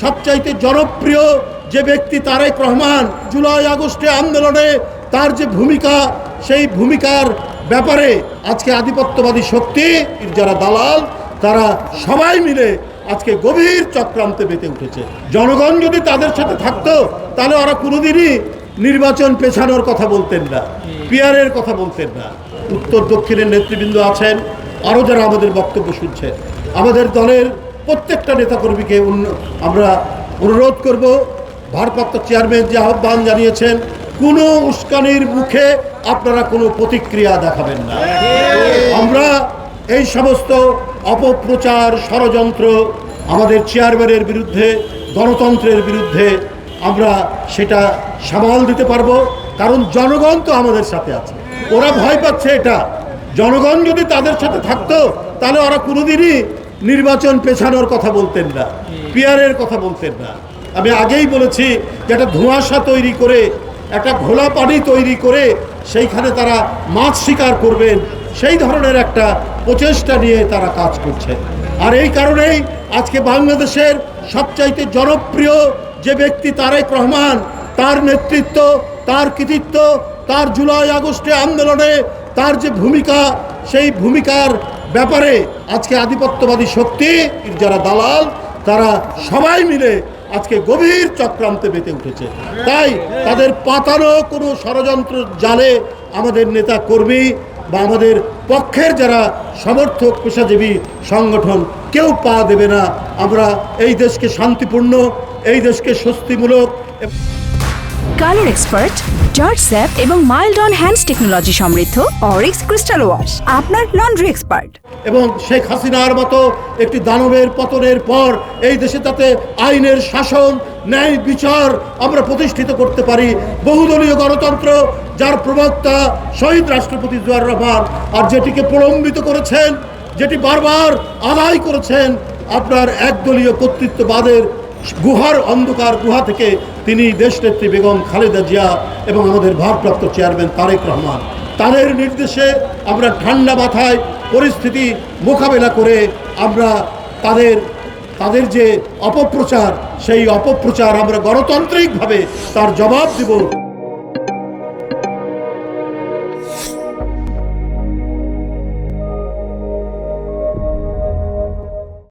সবচাইতে জনপ্রিয় যে ব্যক্তি তারেক রহমান, জুলাই আগস্টে আন্দোলনে তার যে ভূমিকা, সেই ভূমিকার ব্যাপারে আজকে আধিপত্যবাদী শক্তি, যারা দালাল, তারা সবাই মিলে আজকে গভীর চক্রান্তে মেতে উঠেছে। জনগণ যদি তাদের সাথে থাকতো, তাহলে ওরা কোনোদিনই নির্বাচন পেছানোর কথা বলতেন না, পিয়ারের কথা বলতেন না। উত্তর দক্ষিণের নেতৃবৃন্দ আছেন, আরও যারা আমাদের বক্তব্য শুনছেন। আমাদের দলের প্রত্যেকটা নেতাকর্মীকে আমরা অনুরোধ করব, ভারপ্রাপ্ত চেয়ারম্যান যে আহ্বান জানিয়েছেন, কোনো উস্কানির মুখে আপনারা কোনো প্রতিক্রিয়া দেখাবেন না। আমরা এই সমস্ত অপপ্রচার ষড়যন্ত্র আমাদের চেয়ারম্যানের বিরুদ্ধে, গণতন্ত্রের বিরুদ্ধে আমরা সেটা সামাল দিতে পারব, কারণ জনগণ তো আমাদের সাথে আছে। ওরা ভয় পাচ্ছে এটা। জনগণ যদি তাদের সাথে থাকতো, তাহলে ওরা কোনোদিনই নির্বাচন পেছানোর কথা বলতেন না, পিয়ারের কথা বলতেন না। আমি আগেই বলেছি যে একটা ধোঁয়াশা তৈরি করে, একটা ঘোলা পানি তৈরি করে সেইখানে তারা মাছ শিকার করবেন, সেই ধরনের একটা প্রচেষ্টা নিয়ে তারা কাজ করছে। আর এই কারণেই আজকে বাংলাদেশের সবচাইতে জনপ্রিয় যে ব্যক্তি তারেক রহমান, তার নেতৃত্ব, তার কৃতিত্ব, তার জুলাই আগস্টে আন্দোলনে তার যে ভূমিকা সেই ভূমিকার ব্যাপারে আজকে আধিপত্যবাদী শক্তি, যারা দালাল, তারা সবাই মিলে আজকে গভীর চক্রান্তে মেতে উঠেছে। তাই তাদের পাতানো কোনো ষড়যন্ত্র জালে আমাদের নেতা কর্মী বা আমাদের পক্ষের যারা সমর্থক, পেশাজীবী সংগঠন, কেউ পা দেবে না। আমরা এই দেশকে শান্তিপূর্ণ, এই দেশকে স্বস্তিমূলক কালার এক্সপার্ট জর্জ স্যাপ এবং মাইল্ড অন হ্যান্ডস টেকনোলজি সমৃদ্ধ অরিক্স ক্রিস্টাল ওয়াশ, আপনার লন্ড্রি এক্সপার্ট। এবং শেখ হাসিনার মতো একটি দানবের পতনের পর এই দেশে তাতে আইনের শাসন, ন্যায় বিচার আমরা প্রতিষ্ঠিত করতে পারি, বহুদলীয় গণতন্ত্র, যার প্রবক্তা শহীদ রাষ্ট্রপতি জিয়াউর রহমান, আর যেটিকে প্রলম্বিত করেছেন, যেটি বারবার আদায় করেছেন আপনার একদলীয় কর্তৃত্ববাদের গুহার অন্ধকার গুহা থেকে তিনি দেশনেত্রী বেগম খালেদা জিয়া এবং আমাদের ভারপ্রাপ্ত চেয়ারম্যান তারেক রহমান। তাদের নির্দেশে আমরা ঠান্ডা মাথায় পরিস্থিতি মোকাবেলা করে আমরা তাদের তাদের যে অপপ্রচার, সেই অপপ্রচার আমরা গণতান্ত্রিকভাবে তার জবাব দেব।